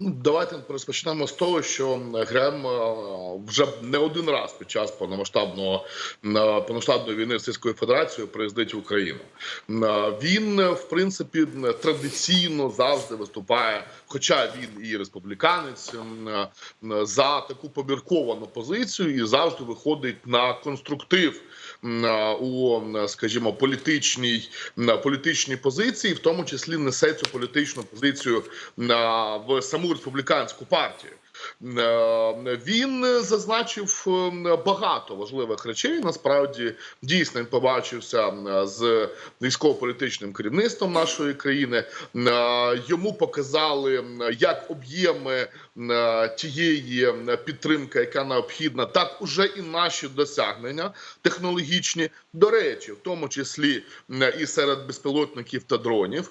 Ну, давайте розпочнемо з того, що Грем е, вже не один раз під час повномасштабного е, повномасштабної війни з Російською Федерацією приїздить в Україну. Е, Він, в принципі, традиційно завжди виступає, хоча він і республіканець, за таку помірковану позицію і завжди виходить на конструктив у, скажімо, політичній на політичній позиції, в тому числі несе цю політичну позицію в саму республіканську партію. Е, Він зазначив е, багато важливих речей. Насправді дійсно він побачився е, з військово-політичним керівництвом нашої країни. Йому показали як об'єми тієї підтримки, яка необхідна, так уже і наші досягнення технологічні. До речі, в тому числі і серед безпілотників та дронів.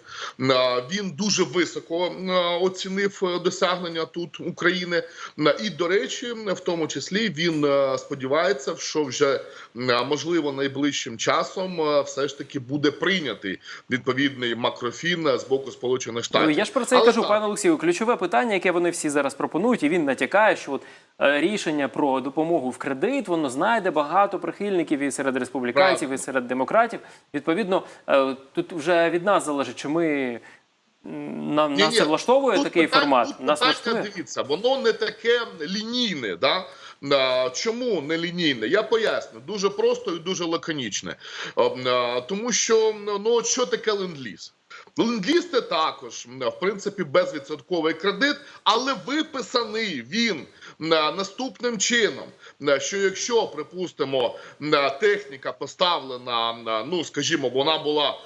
Він дуже високо оцінив досягнення тут України. Е, І до речі, в тому числі він е, сподівається, що вже можливо найближчим часом е, все ж таки буде прийнятий відповідний макрофін е, з боку Сполучених Штатів. Ну, я ж про це і Але кажу, так, пане Олексію. Ключове питання, яке вони всі зараз пропонують, і він натякає, що от рішення про допомогу в кредит воно знайде багато прихильників і серед республіканців, і серед демократів. Відповідно, тут вже від нас залежить, чи ми м, ні, нас це влаштовує тут такий питання- формат. Тут Нас питання, влаштує. дивіться, воно не таке лінійне. Да? Чому не лінійне? Я поясню. Дуже просто і дуже лаконічне. Тому що ну що таке ленд-ліз? Ленд-ліз це також в принципі безвідсотковий кредит, але виписаний він на наступним чином. на, Що якщо, припустимо, техніка поставлена, ну скажімо, вона була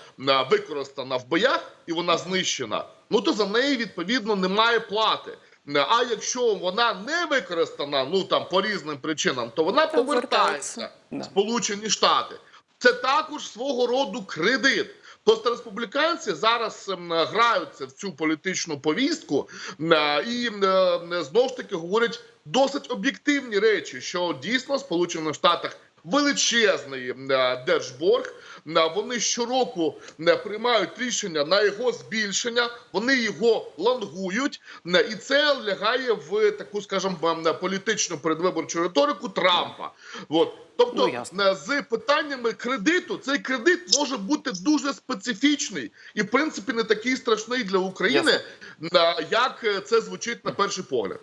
використана в боях і вона знищена, ну то за неї відповідно немає плати. А якщо вона не використана, ну там по різним причинам, то вона повертається повертається. в Сполучені Штати. Це також свого роду кредит. Просто республіканці зараз ем, граються в цю політичну повістку е, і е, знову ж таки говорять досить об'єктивні речі, що дійсно в Сполучених Штатах величезний е, держборг. Е, Вони щороку е, приймають рішення на його збільшення, вони його лангують, е, і це лягає в таку, скажімо, політичну передвиборчу риторику Трампа. От. Тобто Ну, з питаннями кредиту цей кредит може бути дуже специфічний і, в принципі, не такий страшний для України, е, як це звучить на перший погляд.